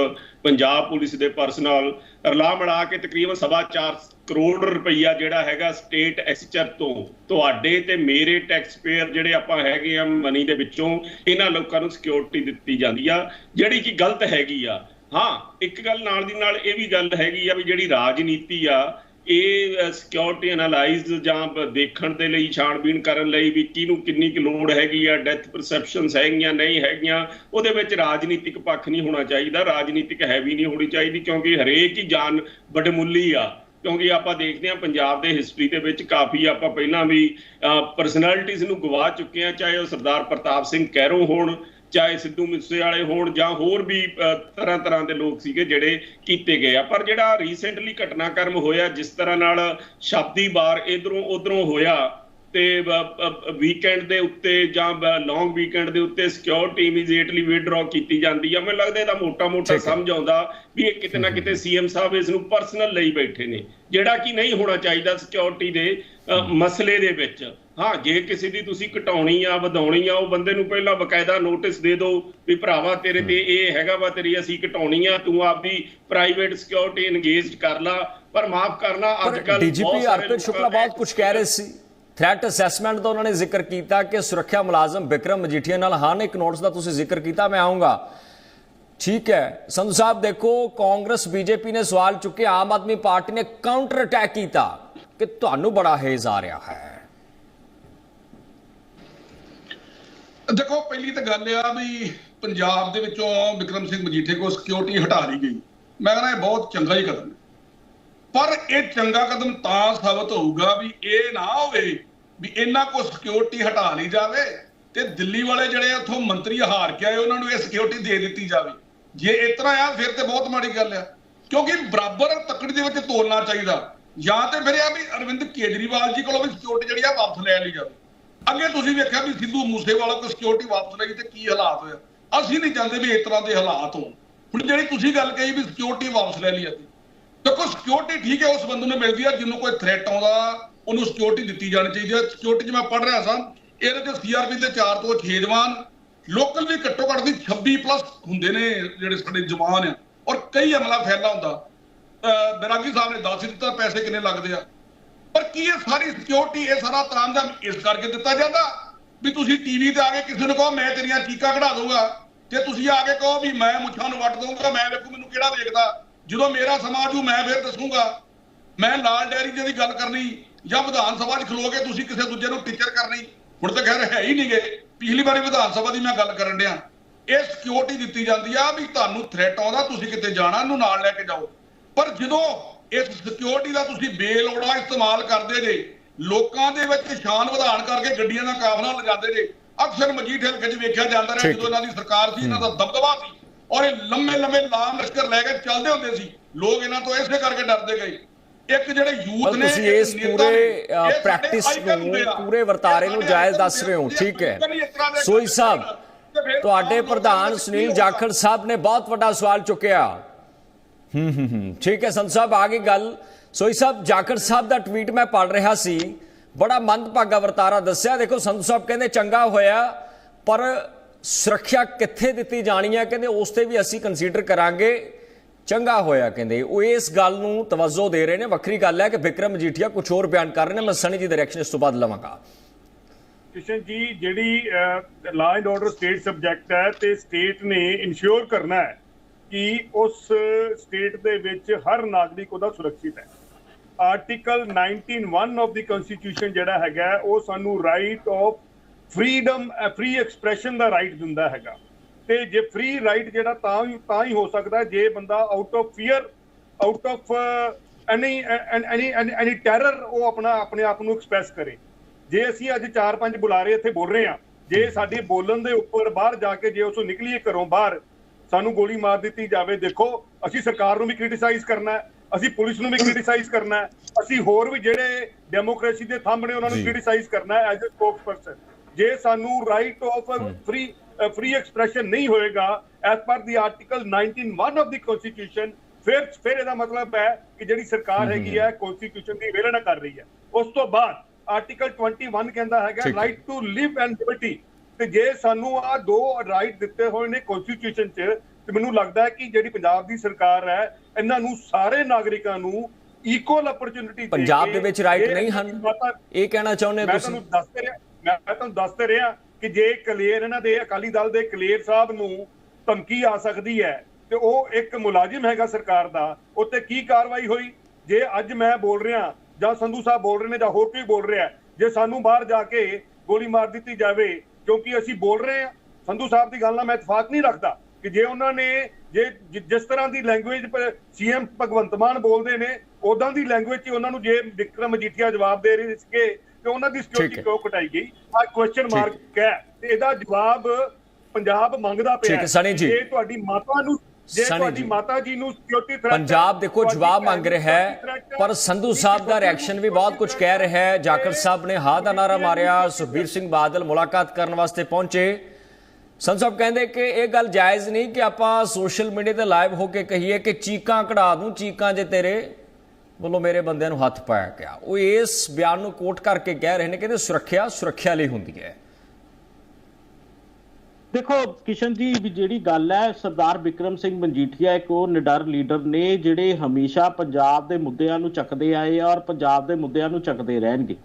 Punjab police ਦੇ ਪਰਸਨਲ ਰਲਾ ਮਿਲਾ ਕੇ ਤਕਰੀਬਨ ਸਵਾ ਚਾਰ ਕਰੋੜ ਰੁਪਈਆ ਜਿਹੜਾ ਹੈਗਾ ਸਟੇਟ ਐਕਸਚਰ ਤੋਂ ਤੁਹਾਡੇ ਤੇ ਮੇਰੇ ਟੈਕਸ ਪੇਅਰ ਜਿਹੜੇ ਆਪਾਂ ਹੈਗੇ ਆ ਮਨੀ ਦੇ ਵਿੱਚੋਂ, ਇਹਨਾਂ ਲੋਕਾਂ ਨੂੰ ਸਿਕਿਉਰਿਟੀ ਦਿੱਤੀ ਜਾਂਦੀ ਆ। ਜਿਹੜੀ ਕਿ ਗਲਤ ਹੈਗੀ ਆ। ਹਾਂ, ਇੱਕ ਗੱਲ ਨਾਲ ਦੀ ਨਾਲ ਇਹ ਵੀ ਗੱਲ ਹੈਗੀ ਆ ਵੀ ਜਿਹੜੀ ਰਾਜਨੀਤੀ ਆ, ਇਹ ਸਿਕਿਉਰਿਟੀ ਐਨਾਲਾਈਜ਼ ਜਾਂ ਦੇਖਣ ਦੇ ਲਈ, ਛਾਣਬੀਣ ਕਰਨ ਲਈ ਵੀ ਕਿਹਨੂੰ ਕਿੰਨੀ ਕੁ ਲੋੜ ਹੈਗੀ ਆ ਡੈਥ ਪਰਸੈਪਸ਼ਨਸ ਹੈਗੀਆਂ, ਨਹੀਂ ਹੈਗੀਆਂ, ਉਹਦੇ ਵਿੱਚ ਰਾਜਨੀਤਿਕ ਪੱਖ ਨਹੀਂ ਹੋਣਾ ਚਾਹੀਦਾ, ਰਾਜਨੀਤਿਕ ਹੈਵੀ ਨਹੀਂ ਹੋਣੀ ਚਾਹੀਦੀ ਕਿਉਂਕਿ ਹਰੇਕ ਹੀ ਜਾਨ ਬੜਮੁੱਲੀ ਆ। ਕਿਉਂਕਿ ਆਪਾਂ ਦੇਖਦੇ ਹਾਂ ਪੰਜਾਬ ਦੇ ਹਿਸਟਰੀ ਦੇ ਵਿੱਚ ਕਾਫੀ ਆਪਾਂ ਪਹਿਲਾਂ ਵੀ ਪਰਸਨੈਲਿਟੀਜ਼ ਨੂੰ ਗਵਾ ਚੁੱਕੇ ਆ ਚਾਹੇ ਉਹ ਸਰਦਾਰ ਪ੍ਰਤਾਪ ਸਿੰਘ ਕੈਰੋ ਹੋਣ, ਚਾਹੇ ਸਿੱਧੂ ਮੂਸੇ ਵਾਲੇ ਹੋਣ ਜਾਂ ਹੋਰ ਵੀ ਤਰ੍ਹਾਂ ਤਰ੍ਹਾਂ ਦੇ ਲੋਕ ਸੀਗੇ ਜਿਹੜੇ ਕੀਤੇ ਗਏ ਆ। ਪਰ ਜਿਹੜਾ ਰੀਸੈਂਟਲੀ ਘਟਨਾਕ੍ਰਮ ਹੋਇਆ, ਜਿਸ ਤਰ੍ਹਾਂ ਨਾਲ ਸ਼ਬਦੀ ਵਾਰ ਇਧਰੋਂ ਉਧਰੋਂ ਹੋਇਆ ਤੇ ਵੀਕਐਂਡ ਦੇ ਉੱਤੇ ਜਾਂ ਲੌਂਗ ਵੀਕਐਂਡ ਦੇ ਉੱਤੇ ਸਿਕਿਉਰਿਟੀ ਇਮੀਡੀਏਟਲੀ ਵਿਡਰਾ ਕੀਤੀ ਜਾਂਦੀ ਆ। ਮੈਨੂੰ ਲੱਗਦਾ ਇਹਦਾ ਮੋਟਾ-ਮੋਟਾ। ਸਮਝ ਆਉਂਦਾ ਵੀ ਇਹ ਕਿਤੇ ਨਾ ਕਿਤੇ ਸੀਐਮ ਸਾਹਿਬ ਇਸ ਨੂੰ ਪਰਸਨਲ ਲਈ ਬੈਠੇ ਨੇ ਜਿਹੜਾ ਕਿ ਨਹੀਂ ਹੋਣਾ ਚਾਹੀਦਾ ਸਿਕਿਉਰਿਟੀ ਦੇ ਮਸਲੇ ਦੇ ਵਿੱਚ। ਹਾਂ ਜੇ ਕਿਸੇ ਦੀ ਤੁਸੀਂ ਘਟਾਉਣੀ ਆ ਵਧਾਉਣੀ ਆ ਉਹ ਬੰਦੇ ਨੂੰ ਪਹਿਲਾਂ ਬਕਾਇਦਾ ਨੋਟਿਸ ਦੇ ਦਿਓ ਵੀ ਭਰਾਵਾ ਤੇਰੇ ਤੇ ਇਹ ਹੈਗਾ ਵਾ ਤੇਰੀ ਅਸੀਂ ਘਟਾਉਣੀ ਆ ਤੂੰ ਆਪਦੀ ਪ੍ਰਾਈਵੇਟ ਸਿਕਿਉਰਿਟੀ ਇੰਗੇਜਡ ਕਰ ਲਾ ਪਰ ਮਾਫ ਕਰਨਾ ਅੱਜ ਕੱਲ ਡੀਜੀਪੀ ਅਰਪਿਤ ਸ਼ੁਕਲਾ ਬਹੁਤ ਕੁਝ ਕਹਿ ਰਹੇ ਸੀ। ਥ੍ਰੈਟ ਅਸੈਸਮੈਂਟ ਦਾ ਉਹਨਾਂ ਨੇ ਜ਼ਿਕਰ ਕੀਤਾ ਕਿ ਸੁਰੱਖਿਆ ਮੁਲਾਜ਼ਮ ਵਿਕਰਮ ਮਜੀਠੀਆ ਨਾਲ ਹਨ ਇੱਕ ਨੋਟਸ ਦਾ ਤੁਸੀਂ ਜ਼ਿਕਰ ਕੀਤਾ, ਮੈਂ ਆਉਂਗਾ ਠੀਕ ਹੈ। ਸੰਧੂ ਸਾਹਿਬ, ਦੇਖੋ, ਕਾਂਗਰਸ, ਬੀਜੇਪੀ ਨੇ ਸਵਾਲ ਚੁੱਕੇ, ਆਮ ਆਦਮੀ ਪਾਰਟੀ ਨੇ ਕਾਊਂਟਰ ਅਟੈਕ ਕੀਤਾ ਕਿ ਤੁਹਾਨੂੰ ਬੜਾ ਹੇਜ਼ ਆ ਰਿਹਾ ਹੈ। ਦੇਖੋ, ਪਹਿਲੀ ਤਾਂ ਗੱਲ ਆ ਵੀ ਪੰਜਾਬ ਦੇ ਵਿੱਚੋਂ ਵਿਕਰਮ ਸਿੰਘ ਮਜੀਠੇ ਕੋਲ ਸਿਕਿਉਰਿਟੀ ਹਟਾ ਲਈ ਗਈ। ਮੈਂ ਕਹਿੰਦਾ ਇਹ ਬਹੁਤ ਚੰਗਾ ਹੀ ਕਦਮ ਪਰ ਇਹ ਚੰਗਾ ਕਦਮ ਤਾਂ ਸਾਬਤ ਹੋਊਗਾ ਵੀ ਇਹ ਨਾ ਹੋਵੇ ਵੀ ਇਹਨਾਂ ਕੋ ਸਿਕਿਉਰਿਟੀ ਹਟਾ ਲਈ ਜਾਵੇ ਤੇ ਦਿੱਲੀ ਵਾਲੇ ਜਿਹੜੇ ਉੱਥੋਂ ਮੰਤਰੀ ਹਾਰ ਕੇ ਆਏ, ਉਹਨਾਂ ਨੂੰ ਇਹ ਸਿਕਿਉਰਿਟੀ ਦੇ ਦਿੱਤੀ ਜਾਵੇ। ਜੇ ਇਸ ਤਰ੍ਹਾਂ ਆ, ਫਿਰ ਤੇ ਬਹੁਤ ਮਾੜੀ ਗੱਲ ਆ। ਕਿਉਂਕਿ ਬਰਾਬਰ ਤੱਕੜੀ ਦੇ ਵਿੱਚ ਤੋਲਣਾ ਚਾਹੀਦਾ। ਜਾਂ ਤੇ ਫਿਰ ਆ ਵੀ ਅਰਵਿੰਦ ਕੇਜਰੀਵਾਲ ਜੀ ਕੋਲੋਂ ਵੀ ਸਿਕਿਉਰਿਟੀ ਜਿਹੜੀ ਆ ਵਾਪਸ ਲੈ ਲਈ ਜਾਵੇ। ਅੱਗੇ ਤੁਸੀਂ ਵੇਖਿਆ ਵੀ ਸਿੱਧੂ ਮੂਸੇਵਾਲਾ ਕੋਲ ਸਿਕਿਉਰਿਟੀ ਵਾਪਸ ਲਈ ਤੇ ਕੀ ਹਾਲਾਤ ਹੋਇਆ ਅਸੀਂ ਨਹੀਂ ਚਾਹੁੰਦੇ ਵੀ ਇਸ ਤਰ੍ਹਾਂ ਦੇ ਹਾਲਾਤ ਹੋਣ। ਹੁਣ ਜਿਹੜੀ ਤੁਸੀਂ ਗੱਲ ਕਹੀ ਵੀ ਸਿਕਿਉਰਿਟੀ ਵਾਪਸ ਲੈ ਲਈ ਜਾਂਦੀ। ਦੇਖੋ ਸਿਕਿਉਰਿਟੀ ਠੀਕ ਹੈ, ਉਸ ਬੰਦੇ ਨੂੰ ਮਿਲਦੀ ਹੈ ਜਿਹਨੂੰ ਕੋਈ ਥ੍ਰੈਟ ਆਉਂਦਾ ਉਹਨੂੰ ਸਿਕਿਉਰਿਟੀ ਦਿੱਤੀ ਜਾਣੀ ਚਾਹੀਦੀ ਹੈ। ਸਿਕਿਉਰਿਟੀ 'ਚ ਮੈਂ ਪੜ ਰਿਹਾ ਸਾਂ, ਇਹਦੇ 'ਚ ਸੀਆਰਪੀ ਦੇ 4 ਤੋਂ 6 ਜਵਾਨ ਲੋਕਲ ਵੀ ਘੱਟੋ ਘੱਟ ਵੀ 26 ਪਲੱਸ ਹੁੰਦੇ ਨੇ ਜਿਹੜੇ ਸਾਡੇ ਜਵਾਨ ਆ। ਔਰ ਕਈ ਹਮਲਾ ਫੈਲਾ ਹੁੰਦਾ। ਅਹ ਬੈਰਾਗੀ ਸਾਹਿਬ ਨੇ ਦੱਸ ਹੀ ਦਿੱਤਾ ਪੈਸੇ ਕਿੰਨੇ ਲੱਗਦੇ ਆ। ਪਰ ਕੀ ਇਹ ਸਾਰੀ ਸਿਕਿਉਰਿਟੀ ਇਹ ਸਾਰਾ ਤਾਮਝਾਮ ਇਸ ਕਰਕੇ ਦਿੱਤਾ ਜਾਂਦਾ ਵੀ ਤੁਸੀਂ ਟੀਵੀ ਤੇ ਆ ਕੇ ਕਿਸੇ ਨੂੰ ਕਹੋ, ਮੈਂ ਤੇਰੀਆਂ ਚੀਕਾਂ ਕਢਾ ਦਊਗਾ। ਤੇ ਤੁਸੀਂ ਆ ਕੇ ਕਹੋ ਵੀ ਮੈਂ ਮੁੱਛਾਂ ਨੂੰ ਵੱਟ ਦਊਂਗਾ, ਮੈਂ ਵੇਖੂ ਮੈਨੂੰ ਕਿਹੜਾ ਵੇਖਦਾ। ਜਦੋਂ ਮੇਰਾ ਸਮਾਜ ਹੂ ਮੈਂ ਫਿਰ ਦੱਸੂਗਾ। ਮੈਂ ਲਾਲ ਡੈਰੀ ਦੀ ਗੱਲ ਕਰਨੀ। ਜਾਂ ਵਿਧਾਨ ਸਭਾ 'ਚ ਖਲੋ ਕੇ ਤੁਸੀਂ ਕਿਸੇ ਦੂਜੇ ਨੂੰ ਟੀਚਰ ਕਰਨੀ। ਹੁਣ ਤਾਂ ਖੈਰ ਹੈ ਹੀ ਨਹੀਂਗੇ ਪਿਛਲੀ ਵਾਰੀ ਵਿਧਾਨ ਸਭਾ ਦੀ ਮੈਂ ਗੱਲ ਕਰਨ ਡਿਆ। ਇਹ ਸਿਕਿਉਰਿਟੀ ਦਿੱਤੀ ਜਾਂਦੀ ਆ ਵੀ ਤੁਹਾਨੂੰ ਥ੍ਰੈਟ ਆਉਂਦਾ ਤੁਸੀਂ ਕਿਤੇ ਜਾਣਾ ਇਹਨੂੰ ਨਾਲ ਲੈ ਕੇ ਜਾਓ। ਪਰ ਜਦੋਂ ਇਸ ਸਿਕਿਉਰਿਟੀ ਦਾ ਤੁਸੀਂ ਬੇਲੋੜਾ ਇਸਤੇਮਾਲ ਕਰਦੇ ਜੇ ਲੋਕਾਂ ਦੇ ਵਿੱਚ ਸ਼ਾਨ ਵਧਾਣ ਕਰਕੇ ਗੱਡੀਆਂ ਦਾ ਕਾਫਲਾ ਲਿਜਾਂਦੇ ਜੇ ਅਕਸਰ ਮਜੀਠ ਹਲਕੇ 'ਚ ਵੇਖਿਆ ਜਾਂਦਾ ਰਿਹਾ। ਜਦੋਂ ਇਹਨਾਂ ਦੀ ਸਰਕਾਰ ਸੀ ਇਹਨਾਂ ਦਾ ਦਬਦਬਾ ਸੀ। ਔਰ ਇਹ ਲੰਮੇ ਲੰਮੇ ਲਾਮ ਲਸ਼ਕਰ ਲੈ ਕੇ ਚੱਲਦੇ ਹੁੰਦੇ ਸੀ। ਲੋਕ ਇਹਨਾਂ ਤੋਂ ਇਸੇ ਕਰਕੇ ਡਰਦੇ ਗਏ। ਇੱਕ ਜਿਹੜੇ ਯੂਥ ਨੇ ਤੁਸੀਂ ਇਸ ਪੂਰੇ ਪ੍ਰੈਕਟਿਸ ਨੂੰ। ਪੂਰੇ ਵਰਤਾਰੇ ਨੂੰ ਜਾਇਜ਼ ਦੱਸ ਰਹੇ ਹੋ ਠੀਕ ਹੈ। ਸੋਈ ਸਾਹਿਬ ਤੁਹਾਡੇ ਪ੍ਰਧਾਨ ਸੁਨੀਲ ਜਾਖੜ ਸਾਹਿਬ ਨੇ ਬਹੁਤ ਵੱਡਾ ਸਵਾਲ ਚੁੱਕਿਆ। ਹੂੰ ਹੂੰ ਹੂੰ ਠੀਕ ਹੈ ਸੰਤ ਸਾਹਿਬ ਆ ਗਈ ਗੱਲ। ਸੋਈ ਸਾਹਿਬ ਜਾਖੜ ਸਾਹਿਬ ਦਾ ਟਵੀਟ ਮੈਂ ਪੜ ਰਿਹਾ ਸੀ। ਬੜਾ ਮੰਦਭਾਗਾ ਵਰਤਾਰਾ ਦੱਸਿਆ। ਦੇਖੋ ਸੰਤ ਸਾਹਿਬ ਕਹਿੰਦੇ ਚੰਗਾ ਹੋਇਆ ਪਰ ਸੁਰੱਖਿਆ ਕਿੱਥੇ ਦਿੱਤੀ ਜਾਣੀ ਹੈ? ਕਹਿੰਦੇ ਉਸ ਤੇ ਵੀ ਅਸੀਂ ਕੰਸੀਡਰ ਕਰਾਂਗੇ। ਚੰਗਾ ਹੋਇਆ, ਕਹਿੰਦੇ। ਉਹ ਇਸ ਗੱਲ ਨੂੰ ਤਵੱਜੋ ਦੇ ਰਹੇ ਨੇ। ਵੱਖਰੀ ਗੱਲ ਹੈ ਕਿ ਵਿਕਰਮ ਮਜੀਠੀਆ ਕੁਝ ਹੋਰ ਬਿਆਨ ਕਰ ਰਹੇ ਨੇ। ਮੈਂ ਸਨੀ ਜੀ ਦੀ ਡਾਇਰੈਕਸ਼ਨ ਇਸ ਤੋਂ ਬਾਅਦ ਲਵਾਂਗਾ। ਕਿਸ਼ਨ ਜੀ, ਜਿਹੜੀ law and order state subject ਹੈ ਤੇ ਸਟੇਟ ਨੇ ਇਨਸ਼ੋਰ ਕਰਨਾ ਹੈ ਕਿ ਉਸ ਸਟੇਟ ਦੇ ਵਿੱਚ ਹਰ ਨਾਗਰਿਕ ਉਹਦਾ ਸੁਰੱਖਿਅਤ ਹੈ। ਆਰਟੀਕਲ 191 ਆਫ ਦੀ ਕਨਸਟੀਟਿਊਸ਼ਨ ਜਿਹੜਾ ਹੈਗਾ, ਉਹ ਸਾਨੂੰ right of freedom free expression the right ਦਿੰਦਾ ਹੈਗਾ। ਤੇ ਜੇ ਫ੍ਰੀ ਰਾਈਟ ਜਿਹੜਾ ਤਾਂ ਹੀ ਤਾਂ ਹੀ ਹੋ ਸਕਦਾ ਜੇ ਬੰਦਾ out of fear out of any any any terror ਉਹ ਆਪਣਾ ਆਪਣੇ ਆਪ ਨੂੰ ਐਕਸਪ੍ਰੈਸ ਕਰੇ। ਜੇ ਅਸੀਂ ਅੱਜ 4-5 ਬੁਲਾਰੇ ਇੱਥੇ ਬੋਲ ਰਹੇ ਹਾਂ ਜੇ ਸਾਡੇ ਬੋਲਣ ਦੇ ਉੱਪਰ ਬਾਹਰ ਜਾ ਕੇ ਜੇ ਉਸੋਂ ਨਿਕਲੀਏ ਘਰੋਂ ਬਾਹਰ ਸਾਨੂੰ ਗੋਲੀ ਮਾਰ ਦਿੱਤੀ ਜਾਵੇ ਦੇਖੋ ਅਸੀਂ ਸਰਕਾਰ ਨੂੰ ਵੀ ਕ੍ਰਿਟਿਸਾਈਜ਼ ਕਰਨਾ ਹੈ ਅਸੀਂ ਪੁਲਿਸ ਨੂੰ ਵੀ ਕ੍ਰਿਟਿਸਾਈਜ਼ ਕਰਨਾ ਹੈ ਅਸੀਂ ਹੋਰ ਵੀ ਜਿਹੜੇ ਡੈਮੋਕ੍ਰੇਸੀ ਦੇ ਥੰਮ ਨੇ ਉਹਨਾਂ ਨੂੰ। ਕ੍ਰਿਟਿਸਾਈਜ਼ ਕਰਨਾ ਹੈ ਐਜ਼ ਅ ਸਪੋਕਸਪਰਸਨ ਜੇ ਸਾਨੂੰ right of free free expression ਨਹੀਂ ਹੋਏਗਾ। As per the article 191 of the constitution ਫਿਰ ਫਿਰ ਇਹਦਾ ਮਤਲਬ ਹੈ ਕਿ ਜਿਹੜੀ ਸਰਕਾਰ ਹੈਗੀ ਹੈ। ਕਨਸਟੀਟਿਊਸ਼ਨ ਦੀ ਵਿਲਣਾ ਕਰ ਰਹੀ ਹੈ। ਉਸ ਤੋਂ ਬਾਅਦ ਆਰਟੀਕਲ 21 ਕਹਿੰਦਾ ਹੈਗਾ। Right to live and liberty ਤੇ ਜੇ ਸਾਨੂੰ ਆ ਦੋ ਰਾਈਟ ਦਿੱਤੇ ਹੋਏ ਨੇ ਕਨਸਟੀਟਿਊਸ਼ਨ 'ਚ ਤੇ ਮੈਨੂੰ ਲੱਗਦਾ ਹੈ ਕਿ ਜਿਹੜੀ ਪੰਜਾਬ ਦੀ ਸਰਕਾਰ ਹੈ ਇਹਨਾਂ ਨੂੰ ਸਾਰੇ ਨਾਗਰਿਕਾਂ ਨੂੰ ਇਕੁਅਲ ਅਪਰਚੂਨਿਟੀ ਪੰਜਾਬ ਦੇ ਵਿੱਚ right ਨਹੀਂ ਹਨ? ਇਹ ਕਹਿਣਾ ਚਾਹੁੰਦੇ ਮੈਂ ਤੁਸੀਂ? ਤੁਹਾਨੂੰ ਦੱਸਦੇ ਰਿਹਾ ਮੈਂ ਤੁਹਾਨੂੰ ਦੱਸਦੇ ਰਿਹਾ ਕਿ ਜੇ ਕਲੀਅਰ ਇਹਨਾਂ ਦੇ, ਅਕਾਲੀ ਦਲ ਦੇ ਕਲੀਅਰ ਸਾਹਿਬ ਨੂੰ ਧਮਕੀ ਆ ਸਕਦੀ ਹੈ, ਤੇ ਉਹ ਇੱਕ ਮੁਲਾਜ਼ਮ ਹੈਗਾ ਸਰਕਾਰ ਦਾ, ਉੱਤੇ ਕੀ ਕਾਰਵਾਈ ਹੋਈ? ਜੇ ਅੱਜ ਮੈਂ ਬੋਲ ਰਿਹਾ, ਜਾਂ ਸੰਧੂ ਸਾਹਿਬ ਬੋਲ ਰਹੇ ਨੇ, ਜਾਂ ਹੋਰ ਕੋਈ ਬੋਲ ਰਿਹਾ, ਜੇ ਸਾਨੂੰ ਬਾਹਰ ਜਾ ਕੇ ਗੋਲੀ ਮਾਰ ਦਿੱਤੀ ਜਾਵੇ, ਕਿਉਂਕਿ ਅਸੀਂ ਬੋਲ ਰਹੇ ਹਾਂ, ਸੰਧੂ ਸਾਹਿਬ ਦੀ ਗੱਲ ਨਾਲ ਮੈਂ ਇਤਫਾਕ ਨਹੀਂ ਰੱਖਦਾ ਕਿ ਜੇ ਉਹਨਾਂ ਨੇ, ਜੇ ਜਿਸ ਤਰ੍ਹਾਂ ਦੀ ਲੈਂਗੁਏਜ ਸੀਐਮ ਭਗਵੰਤ ਮਾਨ ਬੋਲਦੇ ਨੇ ਉਦਾਂ ਦੀ ਲੈਂਗੁਏਜ 'ਚ ਉਹਨਾਂ ਨੂੰ ਜੇ ਵਿਕਰਮ ਮਜੀਠੀਆ ਜਵਾਬ ਦੇ ਰਹੇ ਸੀਗੇ ਤੇ ਉਹਨਾਂ ਦੀ ਸਿਕਿਉਰਿਟੀ। ਕਿਉਂ ਕਟਾਈ ਗਈ ਆ ਕੁਐਸਚਨ ਮਾਰਕ ਹੈ ਤੇ ਇਹਦਾ ਜਵਾਬ ਪੰਜਾਬ ਮੰਗਦਾ ਪਿਆ ਹੈ, ਜੀ। ਤੁਹਾਡੀ ਮਾਤਾ ਨੂੰ ਜੇ ਤੁਹਾਡੀ। ਮਾਤਾ ਜੀ ਨੂੰ ਸਿਕਿਉਰਿਟੀ ਥ੍ਰੈਟ ਪੰਜਾਬ ਦੇਖੋ ਜਵਾਬ ਮੰਗ ਰਿਹਾ ਹੈ ਪਰ ਸੰਧੂ ਸਾਹਿਬ ਦਾ ਰਿਐਕਸ਼ਨ ਵੀ ਬਹੁਤ ਕੁਝ ਕਹਿ ਰਿਹਾ ਹੈ ਜਾਖੜ ਸਾਹਿਬ ਨੇ ਹਾਂ ਦਾ ਨਾਰਾ ਮਾਰਿਆ ਸੁਖਬੀਰ ਸਿੰਘ ਬਾਦਲ ਮੁਲਾਕਾਤ ਕਰਨ ਵਾਸਤੇ ਪਹੁੰਚੇ ਸੰਧੂ ਸਾਹਿਬ ਕਹਿੰਦੇ ਕਿ ਇਹ ਗੱਲ ਜਾਇਜ਼ ਨਹੀਂ ਕਿ ਆਪਾਂ ਸੋਸ਼ਲ ਮੀਡੀਆ ਤੇ ਲਾਈਵ ਹੋ ਕੇ ਕਹੀਏ ਕਿ ਚੀਕਾਂ ਕਢਾ ਦੂੰ ਚੀਕਾਂ ਜੇ ਤੇਰੇ ਵੱਲੋਂ ਮੇਰੇ ਬੰਦਿਆਂ ਨੂੰ ਹੱਥ ਪਾਇਆ ਗਿਆ। ਉਹ ਇਸ ਬਿਆਨ ਨੂੰ ਕੋਟ ਕਰਕੇ ਕਹਿ ਰਹੇ ਨੇ, ਕਹਿੰਦੇ ਸੁਰੱਖਿਆ ਸੁਰੱਖਿਆ ਲਈ ਹੁੰਦੀ ਹੈ। ਦੇਖੋ, ਕਿਸ਼ਨ ਜੀ, ਵੀ ਜਿਹੜੀ ਗੱਲ ਹੈ, ਸਰਦਾਰ ਬਿਕਰਮ ਸਿੰਘ ਮਜੀਠੀਆ, ਇੱਕ ਉਹ ਨਿਡਰ ਲੀਡਰ ਨੇ, ਜਿਹੜੇ ਹਮੇਸ਼ਾ ਪੰਜਾਬ ਦੇ ਮੁੱਦਿਆਂ ਨੂੰ ਚੱਕਦੇ ਆਏ ਔਰ ਪੰਜਾਬ ਦੇ ਮੁੱਦਿਆਂ ਨੂੰ ਚੱਕਦੇ ਰਹਿਣਗੇ।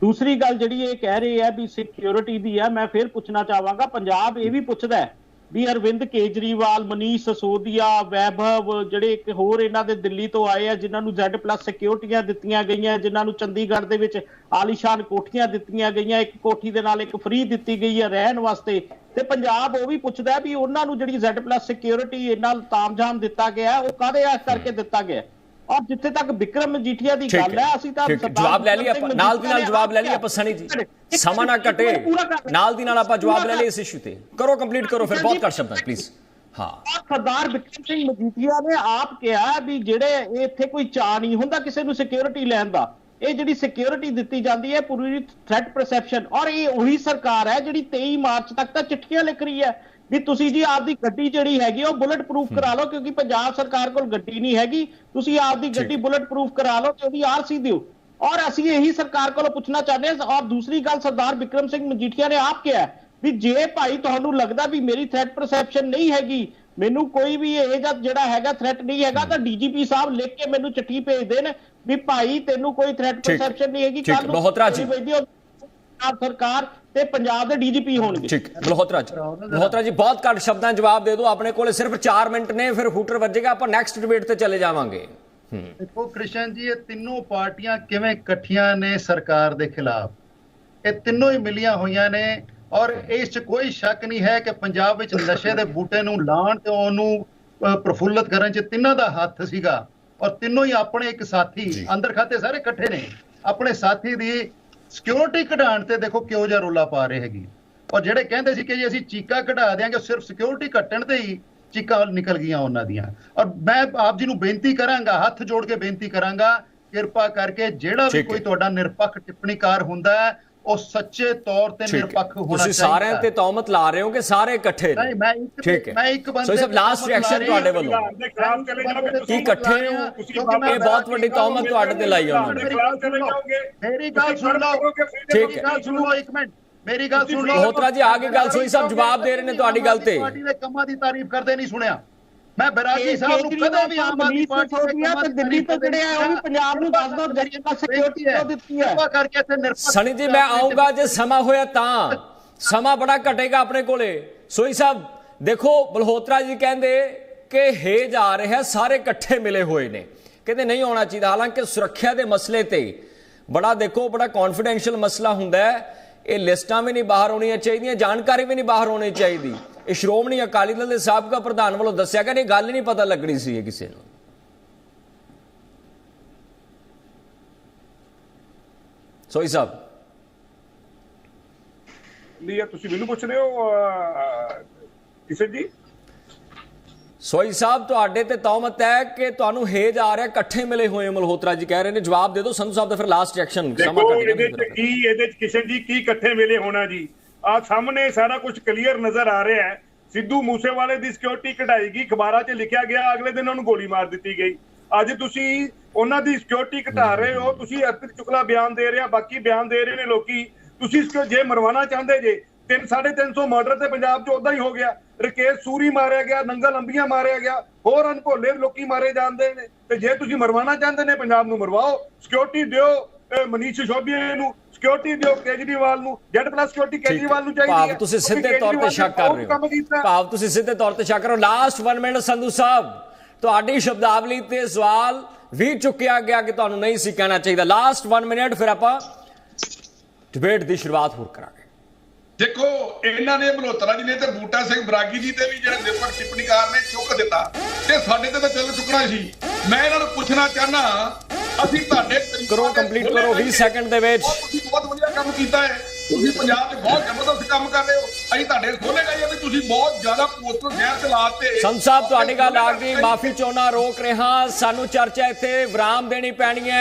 ਦੂਸਰੀ ਗੱਲ ਜਿਹੜੀ ਇਹ ਕਹਿ ਰਹੇ ਆ ਵੀ ਸਿਕਿਉਰਿਟੀ ਦੀ ਆ, ਮੈਂ ਫਿਰ ਪੁੱਛਣਾ ਚਾਹਾਂਗਾ, ਪੰਜਾਬ ਇਹ ਵੀ ਪੁੱਛਦਾ ਹੈ ਵੀ ਅਰਵਿੰਦ ਕੇਜਰੀਵਾਲ, ਮਨੀਸ਼ ਸਸੋਦੀਆ, ਵੈਭਵ ਜਿਹੜੇ ਇੱਕ ਹੋਰ ਇਹਨਾਂ ਦੇ ਦਿੱਲੀ ਤੋਂ ਆਏ ਆ, ਜਿਨ੍ਹਾਂ ਨੂੰ Z+ ਸਿਕਿਉਰਿਟੀਆਂ ਦਿੱਤੀਆਂ ਗਈਆਂ, ਜਿਨ੍ਹਾਂ ਨੂੰ ਚੰਡੀਗੜ੍ਹ ਦੇ ਵਿੱਚ ਆਲੀਸ਼ਾਨ ਕੋਠੀਆਂ ਦਿੱਤੀਆਂ ਗਈਆਂ, ਇੱਕ ਕੋਠੀ ਦੇ ਨਾਲ ਇੱਕ ਫ੍ਰੀ ਦਿੱਤੀ ਗਈ ਹੈ ਰਹਿਣ ਵਾਸਤੇ। ਤੇ ਪੰਜਾਬ ਉਹ ਵੀ ਪੁੱਛਦਾ ਵੀ ਉਹਨਾਂ ਨੂੰ ਜਿਹੜੀ Z+ ਸਿਕਿਉਰਿਟੀ ਇੰਨਾ ਤਾਮਝਾਮ ਦਿੱਤਾ ਗਿਆ, ਉਹ ਕਾਹਦੇ ਆ ਕਰਕੇ ਦਿੱਤਾ ਗਿਆ? ਔਰ ਜਿੱਥੇ ਤੱਕ ਵਿਕਰਮ ਮਜੀਠੀਆ ਦੀ ਗੱਲ ਹੈ ਅਸੀਂ ਤਾਂ ਜਵਾਬ ਲੈ ਲਈ ਨਾਲ ਦੀ ਨਾਲ ਜਵਾਬ ਲੈ ਲਈ ਆਪਾਂ ਸਣੀ ਜੀ। ਸਮਾਂ ਨਾ ਘਟੇ ਨਾਲ ਦੀ ਨਾਲ ਆਪਾਂ ਜਵਾਬ ਲੈ ਲਈ ਇਸ ਇਸ਼ੂ ਤੇ। ਕਰੋ ਕੰਪਲੀਟ ਕਰੋ ਫਿਰ ਬਹੁਤ ਘੱਟ ਸ਼ਬਦਾਂ ਪਲੀਜ਼ ਹਾਂ। ਸਰਦਾਰ ਵਿਕਰਮ ਸਿੰਘ ਮਜੀਠੀਆ ਨੇ ਆਪ ਕਿਹਾ ਵੀ ਜਿਹੜੇ ਇੱਥੇ ਕੋਈ ਚਾਹ ਨਹੀਂ ਹੁੰਦਾ ਕਿਸੇ ਨੂੰ ਸਿਕਿਉਰਿਟੀ ਲੈਣ ਦਾ। ਇਹ ਜਿਹੜੀ ਸਿਕਿਉਰਿਟੀ ਦਿੱਤੀ ਜਾਂਦੀ ਹੈ ਪੂਰੀ ਥ੍ਰੈਟ ਪਰਸੈਪਸ਼ਨ ਔਰ ਇਹ ਉਹੀ ਸਰਕਾਰ ਹੈ ਜਿਹੜੀ 23 ਮਾਰਚ ਤੱਕ ਤਾਂ ਚਿੱਠੀਆਂ ਲਿਖ ਰਹੀ ਹੈ। ਵੀ ਤੁਸੀਂ ਜੀ ਆਪਦੀ ਗੱਡੀ ਜਿਹੜੀ ਹੈਗੀ ਉਹ ਬੁਲਟ ਪ੍ਰੂਫ ਕਰਾ ਲਓ ਕਿਉਂਕਿ ਪੰਜਾਬ ਸਰਕਾਰ ਕੋਲ ਗੱਡੀ ਨਹੀਂ ਹੈਗੀ। ਤੁਸੀਂ ਆਪਦੀ ਗੱਡੀ ਬੁਲਟ ਪ੍ਰੂਫ ਕਰਾ ਲਓ ਤੇ ਉਹਦੀ ਆਰਸੀ ਦਿਓ। ਔਰ ਅਸੀਂ ਇਹੀ ਸਰਕਾਰ ਕੋਲੋਂ ਪੁੱਛਣਾ ਚਾਹੁੰਦੇ ਹਾਂ ਔਰ ਦੂਸਰੀ ਗੱਲ ਸਰਦਾਰ ਵਿਕਰਮ ਸਿੰਘ ਮਜੀਠੀਆ ਨੇ ਆਪ ਕਿਹਾ ਵੀ ਜੇ ਭਾਈ ਤੁਹਾਨੂੰ ਲੱਗਦਾ ਵੀ ਮੇਰੀ ਥ੍ਰੈਟ ਪਰਸੈਪਸ਼ਨ ਨਹੀਂ ਹੈਗੀ ਮੈਨੂੰ ਕੋਈ ਵੀ ਇਹ ਜਿਹਾ ਜਿਹੜਾ ਹੈਗਾ ਥ੍ਰੈਟ ਨਹੀਂ ਹੈਗਾ ਤਾਂ ਡੀਜੀਪੀ ਸਾਹਿਬ ਲਿਖ ਕੇ ਮੈਨੂੰ ਚਿੱਠੀ ਭੇਜ ਦੇਣ ਵੀ ਭਾਈ ਤੈਨੂੰ ਕੋਈ ਥ੍ਰੈਟ ਪਰਸੈਪਸ਼ਨ ਨਹੀਂ ਹੈਗੀ ਕੱਲ੍ਹ ਨੂੰ ਮਲਹੋਤਰਾ ਜੀ। ਪੰਜਾਬ ਸਰਕਾਰ ਤੇ ਪੰਜਾਬ ਦੇ ਡੀਜੀਪੀ ਹੋਣਗੇ। ਠੀਕ ਮਲਹੋਤਰਾ ਜੀ। ਮਲਹੋਤਰਾ ਜੀ ਬਹੁਤ ਘੱਟ ਸ਼ਬਦਾਂ ਜਵਾਬ ਦੇ ਦਿਓ। ਆਪਣੇ ਕੋਲੇ ਸਿਰਫ 4 ਮਿੰਟ ਨੇ ਫਿਰ ਹੂਟਰ ਵੱਜੇਗਾ। ਆਪਾਂ ਨੈਕਸਟ ਡਿਬੇਟ ਤੇ ਚਲੇ ਜਾਵਾਂਗੇ। ਹੂੰ। ਦੇਖੋ ਕ੍ਰਿਸ਼ਨ ਜੀ ਇਹ ਤਿੰਨੋਂ ਪਾਰਟੀਆਂ ਕਿਵੇਂ ਇਕੱਠੀਆਂ ਨੇ ਸਰਕਾਰ ਦੇ ਖਿਲਾਫ? ਇਹ ਤਿੰਨੋਂ ਹੀ ਮਿਲੀਆਂ ਹੋਈਆਂ ਨੇ ਔਰ ਇਸ 'ਚ ਕੋਈ ਸ਼ੱਕ ਨਹੀਂ ਹੈ ਕਿ ਪੰਜਾਬ ਵਿੱਚ ਨਸ਼ੇ ਦੇ ਬੂਟੇ ਨੂੰ ਲਾਉਣ ਤੇ ਉਹਨੂੰ ਪ੍ਰਫੁੱਲਤ ਕਰਨ 'ਚ ਤਿੰਨਾਂ ਦਾ ਹੱਥ ਸੀਗਾ। ਔਰ ਤਿੰਨੋਂ ਹੀ ਆਪਣੇ ਇੱਕ ਸਾਥੀ ਅੰਦਰ ਖਾਤੇ ਸਾਰੇ ਇਕੱਠੇ ਨੇ। ਆਪਣੇ ਸਾਥੀ ਦੀ ਸਿਕਿਉਰਿਟੀ ਕਢਾਉਣ ਤੇ ਦੇਖੋ ਕਿਉਂ ਜਿਹਾ ਰੋਲਾ ਪਾ ਰਹੇ ਹੈਗੇ ਔਰ ਜਿਹੜੇ ਕਹਿੰਦੇ ਸੀ ਕਿ ਜੀ ਅਸੀਂ ਚੀਕਾ ਕਢਾ ਦਿਆਂਗੇ ਸਿਰਫ ਸਿਕਿਉਰਿਟੀ ਕੱਟਣ ਤੇ ਹੀ ਚੀਕਾਂ ਨਿਕਲ ਗਈਆਂ ਉਹਨਾਂ ਦੀਆਂ ਔਰ ਮੈਂ ਆਪ ਜੀ ਨੂੰ ਬੇਨਤੀ ਕਰਾਂਗਾ ਹੱਥ ਜੋੜ ਕੇ ਬੇਨਤੀ ਕਰਾਂਗਾ ਕਿਰਪਾ ਕਰਕੇ ਜਿਹੜਾ ਵੀ। ਕੋਈ ਤੁਹਾਡਾ ਨਿਰਪੱਖ ਟਿੱਪਣੀਕਾਰ ਹੁੰਦਾ ਹੈ ਉਹ ਸੱਚੇ ਤੌਰ ਤੇ ਨਿਰਪੱਖ ਹੋਣਾ ਤੁਸੀਂ ਚਾਹੀਦਾ ਸਾਰਿਆਂ ਤੇ ਤੌਮਤ ਲਾ ਰਹੇ ਹੋ ਕਿ ਸਾਰੇ ਇਕੱਠੇ ਨਹੀਂ ਨੇ ਮੈਂ ਇੱਕ ਮੈਂ ਇੱਕ ਬੰਦੇ ਸੋ ਸਭ ਲਾਸਟ ਰਿਐਕਸ਼ਨ ਤੁਹਾਡੇ। ਵੱਲੋਂ। ਕੀ ਤੁਸੀਂ ਇਕੱਠੇ ਹੋ ਕਿਉਂਕਿ ਇਹ ਬਹੁਤ ਵੱਡੀ ਤੌਮਤ ਤੁਹਾਡੇ ਤੇ ਲਾਈ ਉਹਨਾਂ ਨੇ ਮੇਰੀ ਗੱਲ ਸੁਣ ਲਓ। ਠੀਕ ਮੇਰੀ ਹੈ। ਗੱਲ ਸੁਣ ਲਓ ਇੱਕ ਮਿੰਟ। ਮੇਰੀ ਗੱਲ ਸੁਣ ਲਓ। ਮਲਹੋਤਰਾ ਜੀ ਆਗੇ ਗੱਲ ਸੋਈ ਸਾਹਿਬ ਜਵਾਬ ਦੇ ਰਹੇ ਨੇ ਤੁਹਾਡੀ ਗੱਲ ਤੇ। ਪਾਰਟੀ ਦੇ ਕੰਮਾਂ ਦੀ ਤਾਰੀਫ ਕਰਦੇ ਨਹੀਂ ਸੁਣਿਆ। ਮੈਂ ਬਰਾਜੀ ਸਾਹਿਬ ਨੂੰ ਕਦੇ ਵੀ ਆਮ ਆਦਮੀ ਪਾਰਟੀ ਦੇ ਕੰਮਾਂ ਤੇ ਦਿੱਲੀ ਤੋਂ ਜਿਹੜੇ ਆ ਉਹ ਵੀ ਪੰਜਾਬ ਨੂੰ ਦੱਸ ਦੋ ਜਰੀਆ ਸਿਕਿਉਰਿਟੀ ਕਿਉਂ ਦਿੱਤੀ ਹੈ। ਕਿਰਪਾ ਕਰਕੇ ਇੱਥੇ ਨਿਰਪੱਖ ਸਣੀ ਜੀ ਮੈਂ ਆਉਂਗਾ ਜੇ ਸਮਾਂ ਹੋਇਆ ਤਾਂ। ਸਮਾਂ ਬੜਾ ਘਟੇਗਾ ਆਪਣੇ ਕੋਲੇ। ਸੋਈ ਸਾਹਿਬ ਦੇਖੋ ਬਲਹੋਤਰਾ ਜੀ ਕਹਿੰਦੇ ਕਿ ਹੇਜ ਆ ਰਿਹਾ ਸਾਰੇ ਇਕੱਠੇ ਮਿਲੇ ਹੋਏ ਨੇ। ਕਹਿੰਦੇ ਨਹੀਂ ਹੋਣਾ ਚਾਹੀਦਾ। ਹਾਲਾਂਕਿ ਸੁਰੱਖਿਆ ਦੇ ਮਸਲੇ ਤੇ ਬੜਾ ਦੇਖੋ ਬੜਾ ਕੌਨਫੀਡੈਂਸ਼ੀਅਲ ਮਸਲਾ ਹੁੰਦਾ ਹੈ। ਇਹ ਲਿਸਟਾਂ ਵੀ ਨਹੀਂ ਬਾਹਰ ਹੋਣੀਆਂ ਚਾਹੀਦੀਆਂ ਜਾਣਕਾਰੀ ਵੀ ਨਹੀਂ ਬਾਹਰ ਹੋਣੀ ਚਾਹੀਦੀ। ਇਹ ਸ਼੍ਰੋਮਣੀ ਅਕਾਲੀ ਦਲ ਦੇ ਸਾਬਕਾ ਪ੍ਰਧਾਨ ਵੱਲੋਂ ਦੱਸਿਆ ਕਿ ਇਹ ਗੱਲ ਹੀ ਨਹੀਂ ਪਤਾ ਲੱਗਣੀ ਸੀ ਇਹ ਕਿਸੇ ਨੂੰ। ਸੋਈ ਸਾਹਿਬ। ਲਈ ਤੁਸੀਂ ਮੈਨੂੰ ਪੁੱਛ ਰਹੇ ਹੋ ਕਿਸ਼ਨ ਜੀ? ਸੋਈ ਸਾਹਿਬ ਤੁਹਾਡੇ ਤੇ ਤੌਮਤ ਹੈ ਕਿ ਤੁਹਾਨੂੰ ਹੇਜ ਆ ਰਿਹਾ ਇਕੱਠੇ ਮਿਲੇ ਹੋਏ ਹੋ, ਮਲਹੋਤਰਾ ਜੀ ਕਹਿ ਰਹੇ ਨੇ ਜਵਾਬ ਦੇ ਦਿਓ। ਸੰਧੂ ਸਾਹਿਬ ਦਾ ਫਿਰ ਲਾਸਟ ਰਿਐਕਸ਼ਨ ਸਮਾਂ ਇਹਦੇ ਗਿਆ ਚ ਕੀ ਇਹਦੇ ਚ ਕਿਸ਼ਨ ਜੀ ਕੀ ਇਕੱਠੇ ਵੇਲੇ ਹੋਣਾ ਜੀ? ਆ ਸਾਹਮਣੇ ਸਾਰਾ ਕੁਝ ਕਲੀਅਰ ਨਜ਼ਰ ਆ ਰਿਹਾ ਹੈ। ਸਿੱਧੂ ਮੂਸੇਵਾਲੇ ਦੀ ਸਿਕਿਉਰਿਟੀ ਕਢਾਈ ਗਈ ਅਖਬਾਰਾਂ 'ਚ ਲਿਖਿਆ ਗਿਆ, ਅਗਲੇ ਦਿਨ ਉਹਨੂੰ ਗੋਲੀ ਮਾਰ ਦਿੱਤੀ ਗਈ। ਅੱਜ ਤੁਸੀਂ ਉਹਨਾਂ ਦੀ ਸਿਕਿਉਰਿਟੀ ਘਟਾ ਰਹੇ ਹੋ। ਤੁਸੀਂ ਅਰਪਿਤ ਚੁਕਲਾ ਬਿਆਨ ਦੇ ਰਿਹਾ ਬਾਕੀ ਬਿਆਨ ਦੇ ਰਹੇ ਨੇ ਲੋਕੀ। ਤੁਸੀਂ ਜੇ ਮਰਵਾਣਾ ਚਾਹੁੰਦੇ ਜੇ 3 350 ਮਰਡਰ ਤੇ ਪੰਜਾਬ 'ਚ ਉਦਾਂ ਹੀ ਹੋ ਗਿਆ। ਰਕੇਸ਼ ਸੂਰੀ ਮਾਰਿਆ ਗਿਆ, ਨੰਗਾ ਲੰਬੀਆਂ ਮਾਰਿਆ ਗਿਆ। ਹੋਰ ਅਨਭੋਲੇ ਲੋਕੀ ਮਾਰੇ ਜਾਂਦੇ ਨੇ। ਤੇ ਜੇ ਤੁਸੀਂ ਮਰਵਾਣਾ ਚਾਹੁੰਦੇ ਨੇ ਪੰਜਾਬ ਨੂੰ, ਮਰਵਾਓ। ਸਿਕਿਉਰਿਟੀ ਦਿਓ ਅਹ ਮਨੀਸ਼ ਸਿਸੋਦੀਆ ਨੂੰ। ਸਿਕਿਉਰਿਟੀ ਦਿਓ ਕੇਜਰੀਵਾਲ ਨੂੰ ਜੈਡ ਪਲੱਸ ਸਿਕਿਉਰਿਟੀ ਕੇਜਰੀਵਾਲ ਨੂੰ ਚਾਹੀਦੀ ਹੈ। ਭਾਵ ਤੁਸੀਂ ਸਿੱਧੇ ਤੌਰ ਤੇ ਸ਼ੱਕ ਕਰ ਰਹੇ ਹੋ। ਭਾਵ ਤੁਸੀਂ ਸਿੱਧੇ ਤੌਰ ਤੇ ਸ਼ੱਕ ਕਰ ਰਹੇ ਹੋ। ਲਾਸਟ 1 ਮਿੰਟ ਸੰਧੂ ਸਾਹਿਬ ਤੁਹਾਡੀ ਸ਼ਬਦਾਵਲੀ ਤੇ ਸਵਾਲ ਵੀ ਚੁੱਕਿਆ ਗਿਆ ਕਿ ਤੁਹਾਨੂੰ ਨਹੀਂ ਸੀ ਕਹਿਣਾ ਚਾਹੀਦਾ। ਲਾਸਟ 1 ਮਿੰਟ ਫਿਰ ਆਪਾਂ ਡਿਬੇਟ ਦੀ ਸ਼ੁਰੂਆਤ ਹੋਰ ਕਰਾਂਗੇ। ਦੇਖੋ ਇਹਨਾਂ ਨੇ ਮਲਹੋਤਰਾ ਜੀ ਨੇ ਤੇ ਬੂਟਾ ਸਿੰਘ ਬਰਾਗੀ ਜੀ ਤੇ ਵੀ ਜਿਹੜੇ ਨਿਰਪੱਖ ਟਿੱਪਣੀਕਾਰ ਨੇ ਚੁੱਕ ਦਿੱਤਾ ਤੇ ਸਾਡੇ ਤੇ ਤਾਂ ਚੱਲ ਚੁੱਕਣਾ ਸੀ। ਮੈਂ ਇਹਨਾਂ ਨੂੰ ਪੁੱਛਣਾ ਚਾਹਨਾ ਅਸੀਂ ਤੁਹਾਡੇ ਕਰੋ, ਖੋਲ੍ਹੇ ਕਰੋ, 20 ਨਹੀਂ। second ਦੇ ਵਿੱਚ। ਤੁਸੀਂ ਬਹੁਤ ਵਧੀਆ ਕੰਮ ਕੀਤਾ ਹੈ। ਤੁਸੀਂ ਪੰਜਾਬ 'ਚ ਬਹੁਤ ਜ਼ਬਰਦਸਤ ਕੰਮ ਕਰ ਰਹੇ ਹੋ। ਅਸੀਂ ਤੁਹਾਡੇ ਖੋਲੇ ਗਏ ਵੀ ਤੁਸੀਂ ਬਹੁਤ ਜ਼ਿਆਦਾ ਪੋਸਟਰ ਸ਼ਹਿਰ ਚ ਲਾਤੇ ਸੰਤ ਸਾਹਿਬ ਤੁਹਾਡੀ ਗੱਲ ਆ ਗਈ। ਮਾਫੀ ਚਾਹੁੰਦਾ ਰੋਕ ਰਿਹਾ। ਸਾਨੂੰ ਚਰਚਾ ਇੱਥੇ ਵਿਰਾਮ ਦੇਣੀ ਪੈਣੀ ਹੈ।